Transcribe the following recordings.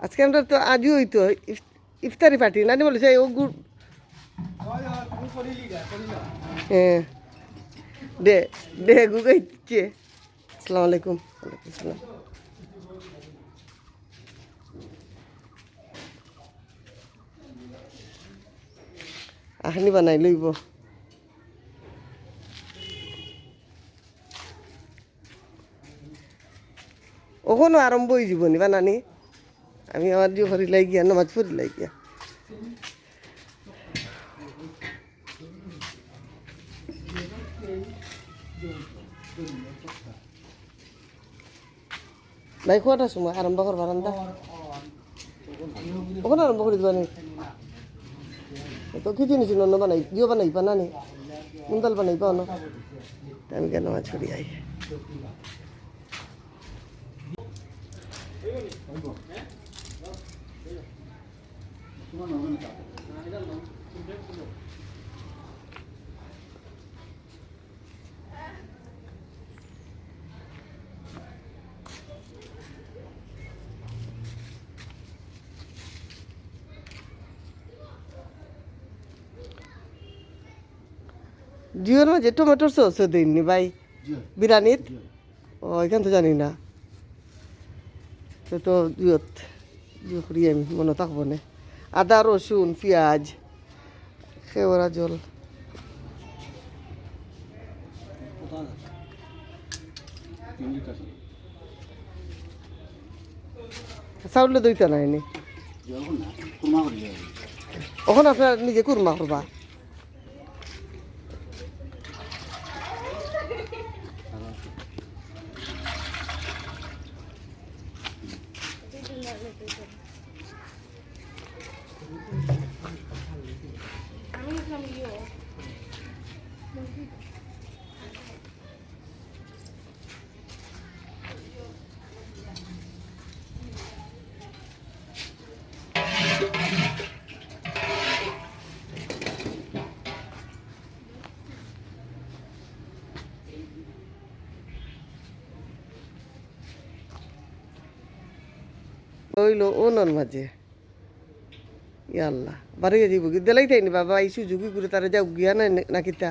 আজকে আমরা তো আজও হইতো, ইফ- ইফতারি পার্টি, নানি বলেছে ও গুড় হ্যাঁ। দে দে গুগাইছে আসসালামু আলাইকুম। ওয়ালাইকুম আসসালাম। আহনি বানাই লইব। ওখানো আরম্ভ হয়ে যাব নিবা নানি? আমি আমার যে ঘরে লাই গিয়া নামাজ পড়ি লাই গিয়া নাই খোয়াটার সময় আরম্ভ করবার রান্দা ওখানে আরম্ভ করে দিবা নি তো কি জিনিস অন্য বানাই জিও বানাই পা নানি মুন্দাল বানাই পাও না আমি কেন মাছ করি আই জিওর মাঝে টমেটোর সস দিননি ভাই? বিরিয়ানির ও এখান তো জানি না। তো জিওত জিও করি আমি মনে থাকব না। আদা রসুন পেঁয়াজ। খেওয়া জল। চাউলে দইতে নাইনি ওখানে আপনার নিজে কুরমা করবা। হইল ও নন মাঝে ইয়াল্লা বাড়ি যাইব কি? দেলাই তাইনি বাবা এই সুযোগই করে তারা যাও, গিয়া নাই নাকি তা?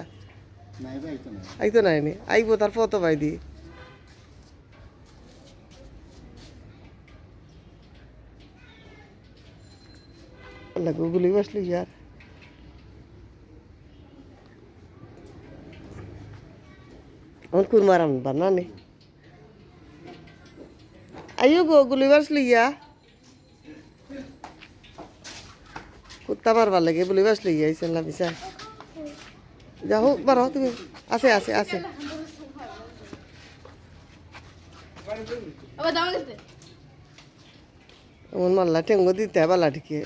আইতো নাই নি, আইব তার ফটো পাই দি। আল্লাহ গুগলি বসলি ইয়ার। আমার কুরমারাম বানানে। আইও গো গুলি বাসলি ইয়া। কুত্তা মারবার লাগে বাসলি ইয়া ইসেন না বিশাল যা হোক বার তুমি আছে আছে আছে। এমন মাল্লা ঠেঙ্গো দিতে হবে লাঠিকে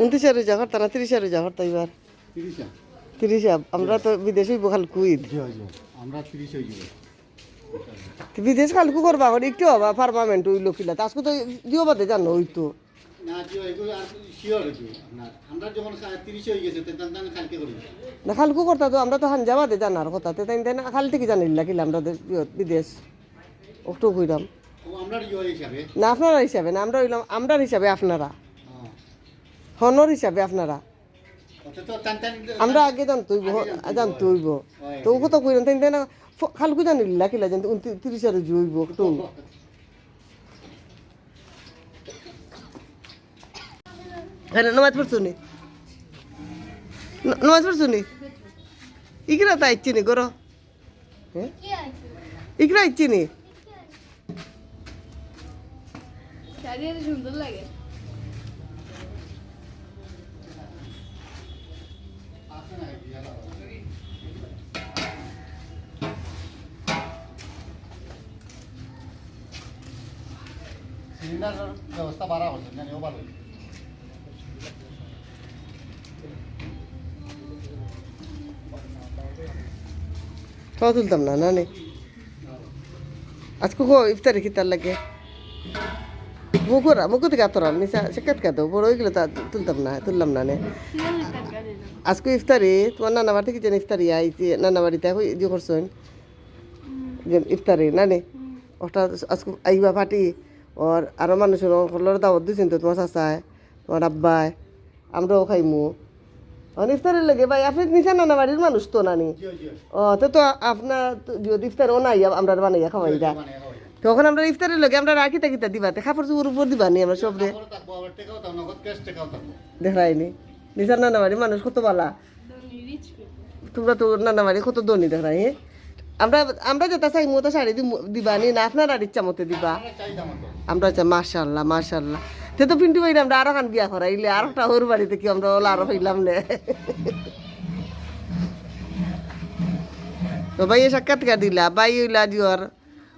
উনত্রিশে রোজা করতা না তিরিশে রোজা করতা এবার তিরিশা? তিরিশে আমরা তো বিদেশে বহাল কুইদ আমরা তিরিশ বিদেশ কালকু করবা এখন একটু হবা পারমানেন্ট ওই লোকিলা আজকে তো দিও বাদে জানো ওই তো। না খালকু করতা তো আমরা তো হানজা বাদে জানার কথা। তো তাই তাই না খাল থেকে জানিলা কিলা আমরা বিদেশ। ইয়ে হিসাবে। না আপনারা হিসাবে না আমরা হইলাম আমরার হিসাবে আপনারা। হ্যাঁ। হনর হিসাবে আপনারা। আমরা আগে জানতো হইব জানতো হইব। তো ও কথা কইরাম তাই তাই না খালকু জানিলা কিলা জানতো উনত্রিশ আর একটু। হ্যাঁ নমাজ পড়ছো নি? নমাজ পড়ছো নি? ইকরা তা ইচ্ছি নি করো হ্যাঁ? ইকরা ইচ্ছি নি সুন্দর লাগে। সিলিন্ডার ব্যবস্থা বাড়া হচ্ছে না ও ভালো খাওয়া তুলতাম না না নে আজকে কো ইফতারি খিতার লাগে মুখরা মুখ থেকে আতরান নিচা সেকাত কাতো বড় হয়ে গেলে তা তুলতাম না তুললাম না নে কীভাবে টাকা দিলাম আজকে ইফতারি তোমার নানা বাড়ি থেকে যেন ইফতারি আইছে নানা বাড়িতে হই যে করছেন যে ইফতারি না নে ওটা আজকে আইবা পার্টি ওর আরও মানুষের ওর দাওয়াত দিয়েছেন তো তোমার চাচায় তোমার আব্বায় আমরাও খাইমু অন ইফতারের লাগে ভাই আপনি নিচা নানা বাড়ির মানুষ তো নানি ও তো তো আপনার তো যদি ইফতার ও নাই আমরা বানাইয়া খাওয়াই যা হয় তখন আমরা ইফতারের লগে আমরা আর কিতা কিতা দিবা কাপড় চোপড় উপর দিবা নি আমরা সব থাকব দেখাইনি নিজার নানা বাড়ির মানুষ কত বালা তোমরা তো নানা বাড়ি কত দনি দেখাই হ্যাঁ আমরা আমরা যেটা চাই মতো শাড়ি দি- দিবা। নি না আপনার আর ইচ্ছা মতো দিবা। আমরা চাই মাশাল্লাহ মাশাল্লাহ তে তো পিন্টু ভাই আমরা আরও খান বিয়া করাইলে আর একটা ওর বাড়িতে কি আমরা ওলা আরও হইলাম নে। তো ভাই সাক্ষাৎকার দিলা? ভাই হইলা দিওর।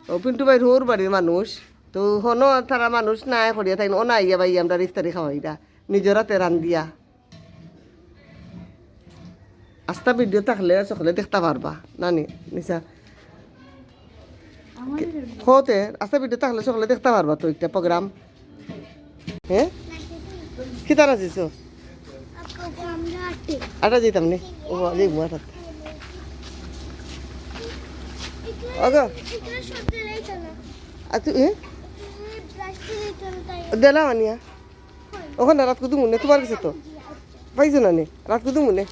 ও পিন্টু ভাই ওর বাড়ির মানুষ। তো হনো তারা মানুষ নাই করিয়া তাই ও নাই ভাই আমরা ইফতারি খাওয়াইরা। নিজের হাতে দিয়া আস্তা ভিডিও থাকলে সকলে দেখতে পারবা। নানি নিশা হতে আস্তা ভিডিও থাকলে সকলে দেখতে পারবা তো একটা প্রোগ্রাম হ্যাঁ? কি তারা আমরা আটে যেতাম নি। ও দেখব আটা। না আর তুই হ্যাঁ? দিলাম আনিয়া ওখানে রাত কুদু মুনে তোমার কাছে তো। পাইছো না নি রাত কুদু মুনে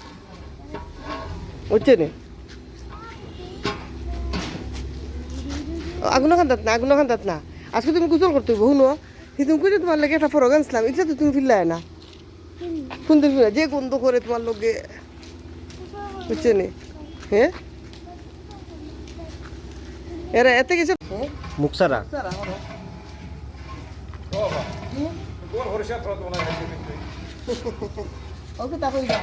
নে আগুন খান্দাত না আগুন খান্দাত না। আজকে তুমি গোসল করতে হইব শুনো। হিতুম করে তোমার লাগে একটা ফরগ আনছিলাম এটা তো তুমি ফিরলাই না কোন দিন যে গন্ধ করে তোমার লগে। বুঝছে নি। হ্যাঁ এরা এতে গেছে। হ্যাঁ ওকে তা কইবা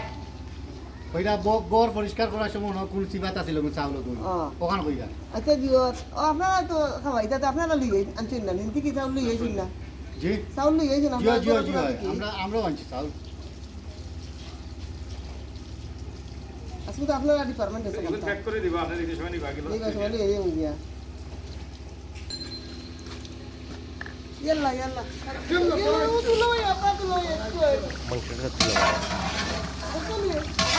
ওইটা ব- গড় পরিষ্কার করার সময় না কোন চিবাত আছিল চাউল দুই ও। ওখান কইরা। আচ্ছা দিও। আপনারা তো খাওয়াই তাতে আপনারা লিয়ে আনছেন না হিন্দি কি চাউল লিয়ে আইছেন না? জি। চাউল লিয়ে আইছেন আপনারা জিও কি আমরা আমরাও আনছি চাউল। আজকে তো আপনারা ডিপার্টমেন্ট আছে কথা প্যাক করে দিবা আপনার এই সময় নিবা কিলো ঠিক আছে বলি এই গিয়া ইয়াল্লা ইয়াল্লা ইয়াল্লা। তুলো ইয়াল্লা তুলো মাংসটা ছিল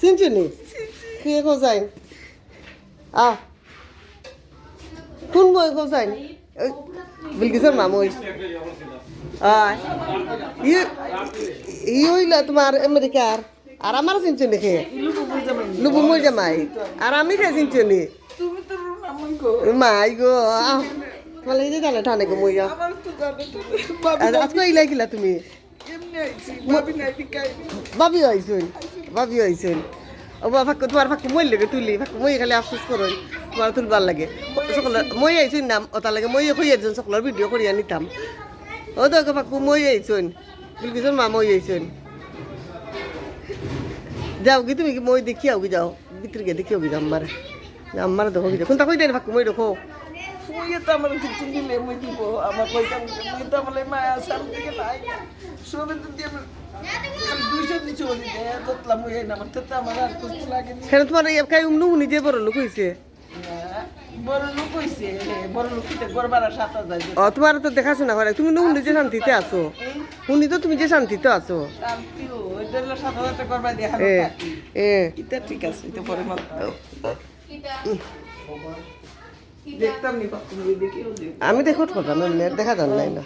তো না কি কোসাইন আ কোন বই কোসাইন বিলকিসের মামুই ই হইলা তোমার আমেরিকার আর আমার চিনছো নাকি লুবু মই জামাই আর আমি খাই চিনছো নি মাই গো আহ, তোমার লাগে জানে ঠানে গো মই আজকে ইলাই কিলা তুমি ভাবি হয়েছুন ভাবি হয়েছুন ও বাবা তোমার ফাঁকু মই লাগে তুলি ফাঁকু মই খালি আফসোস করুন তোমার তুলবার লাগে। সকল মই আইছুন নাম ওটার লাগে মই হই একজন সকলের ভিডিও করিয়া নিতাম। ও তো ফাঁকু মই আইছুন বিলকিছুন মা মই আইছুন। যাও কি তুমি কি মই দেখি আও কি যাও ভিতরে গিয়ে দেখি আও কি যাও আমার আমার দেখো কি কোনটা কই দেন ফাঁকু মই দেখো। ফুয়ে তো আমার কিছু দিলে মই দিব আমার কইতাম মই তো আমার মায়া সাম থেকে নাই সবে তো দিয়ে দুইশো দিচ্ছি ওই না আমার তো আমার আর কিছু লাগে কেন তোমার এই কাই উমনু নিজে বড় লোক হইছে বড় লোক হইছে বড় লোক কিতে গড়বার সাত হাজার ও তোমার তো দেখাশোনা করে তুমি নুন যে শান্তিতে আছো শুনি তো তুমি যে শান্তিতে আছো সাত এ এটা ঠিক আছে এটা পরে মাত্র আমি দেখো করতাম এমনি দেখা যান নাই না।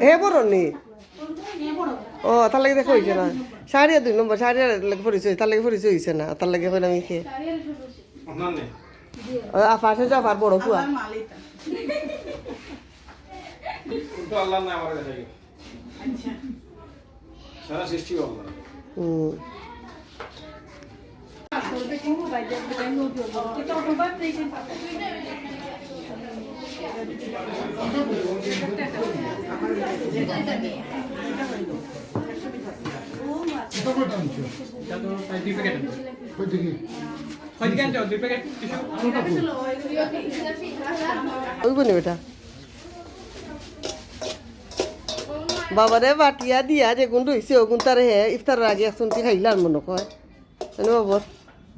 হে বড় নি ও তার লাগে দেখো হয়েছে না। সাড়িয়া দুই নম্বর সাড়িয়া লাগে পরিচয় তার লাগে পরিচয় হয়েছে না তার লাগে কইলাম কি? সারিয়ার ছোট না নে ওই আফা আছে আফার বড় ফুয়া। আমার মালিতা কিন্তু আল্লাহ না আমার কাছে আচ্ছা সারা সৃষ্টি আল্লাহ হুম কই দেখি ওই বনি বেটা বাবা রে বাটিয়া দিয়া যে গুণ রইছে ওগুন তার হে ইফতারের আগে শুনতে খাইলাম মনে কয় জানো বাবর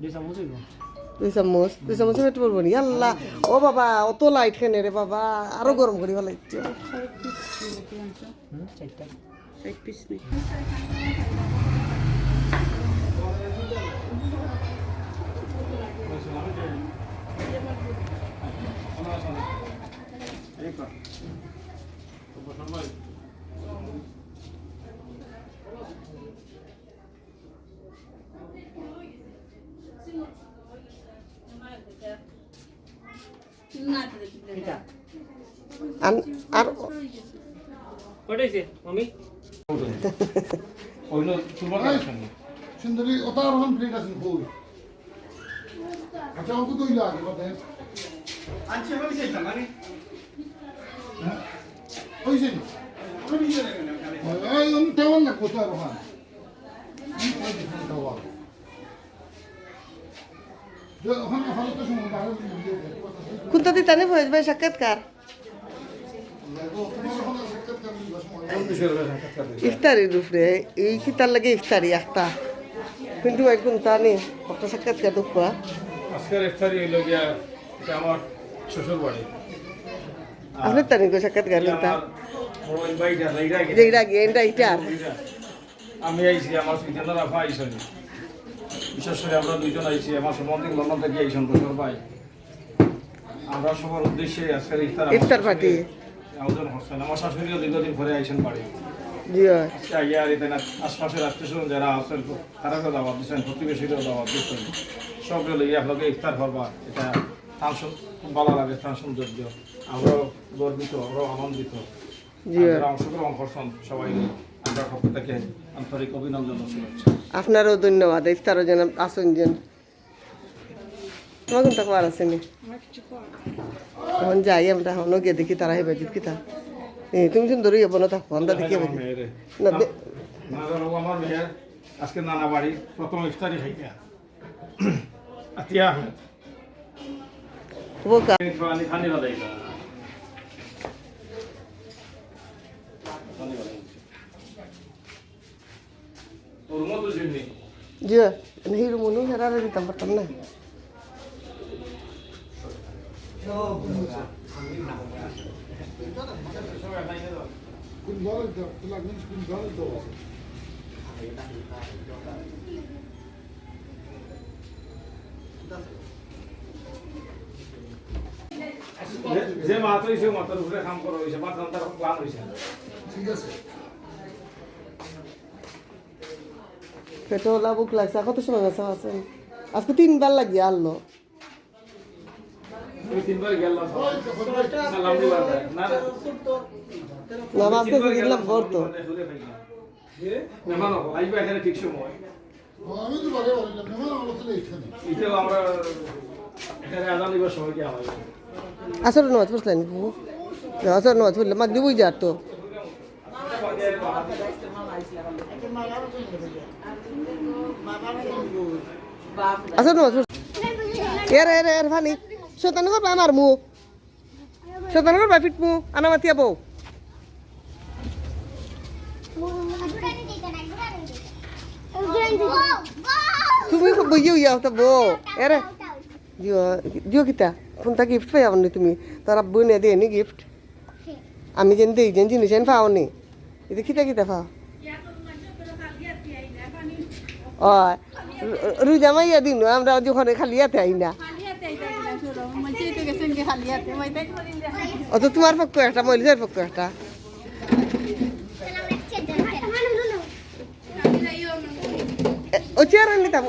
দুই চামচ দুই চামচ পেট পড়ব নি আল্লাহ। ও বাবা অত লাইট খেনে রে বাবা। আরও গরম করি ভালো আর ওইগুলো তুলবার কানেকশন নেই সুন্দরী ওটা হন প্লেট আছে কই আচ্ছা অঙ্ক তো আগে কথা। আচ্ছা আমি চাইতাম মানে হইছে নি আমি নিজে এই আমি তেমন না কোথায় আর হন ওখানে ভালো তো শুনুন ভালো কোনটা দিতা নে ভয়েস ভাই সাক্ষাৎকার। ইফতারির উপরে এই খিতার লাগে ইফতারি একটা কিন্তু ওই কোনটা নে একটা সাক্ষাৎকার দুঃখা আজকের ইফতারি হইল গিয়া এটা আমার শ্বশুর বাড়ি। আপনার তানি গো সাক্ষাৎকার কোনটা বড় ইনভাইট আছে এইটা যে এটা এটা আমি আইছি আমার সুইজারল্যান্ড রাফা আইসনি বিশেষ করে আমরা দুইজন আইছি আমার সম্বন্ধে লন্ডন থেকে আইসন বছর ভাই। আমরা সবার উদ্দেশ্যে আজকের ইফতার ইফতার পার্টি। আমার শাশুড়িও দীর্ঘদিন পরে আইসেন বাড়ি। জি আজকে আইয়া আর এখানে আশপাশের আত্মীয় যারা আছেন তারাকেও দাওয়াত দিচ্ছেন প্রতিবেশীরাও দাওয়াত দিচ্ছেন। সবগুলো লইয়া আপনাকে ইফতার করবা এটা তার সু- খুব ভালো লাগে তার সৌন্দর্য আমরাও গর্বিত আমরাও আনন্দিত। জি আর যারা অংশগ্রহণ করছেন সবাই আমরা পক্ষ থেকে আন্তরিক অভিনন্দন ও শুভেচ্ছা আপনারও ধন্যবাদ ইফতারও যেন আসুন যেন। তোমার কোনটা কবার আছে নি? এখন যাই আমরা এখন গিয়ে দেখি তারা হেবে জিত কিতা। এ তুমি সুন্দর ইয়ে বনো থাকো আমরা দেখি আমার হেবে মেয়েরে। না দে- না, না, ও আমার মেয়ের আজকে নানা বাড়ি প্রথম ইফতারি খাইয়া আতিয়া আহমেদ বোকা পানি পানি ভালাই না পানি ভালাই ওর মতো জিম্মি জি হিরো কোন দল তো লাগনি কোন দল তো যে- মাত হয়েছে মাতার উপরে কাম করা হয়েছে মাত তার প্লান হয়েছে। ঠিক আছে পেটে ওলা বুক লাগছে কত সময় আছেন আজকে তিনবার লাগিয়ে আনলো। তিনবার গেলাম সালাম না। মেহমান হব এখানে ঠিক সময় আমি তো বলে বললাম মেহমান অবস্থা এখানে এটাও আমরা এখানে আদান দিবার সময় কি হয় আসলে নয় বুঝলেন আসলে নয় বুঝলে মাগ দিবই যার তো। এর এর এর ফানি শতান করবা আমার মু শতান করবা ফিট মু আনা মাতিয়া বউ তুমি বইয়ে ইয়া হতা বউ এর জিও জিও কিতা কোনটা গিফট পাই আপনি তুমি তোর আব্বু নে দেনি গিফট আমি যেন দেই যেন জিনিস এন পাও নি এটা কিতা কিতা পাও ও রুজা মাইয়া দিন আমরা যখন খালি হাতে আই না অত তোমার পক্ষ একটা মহিলাদের পক্ষ একটা। ও চেয়ার নিতাম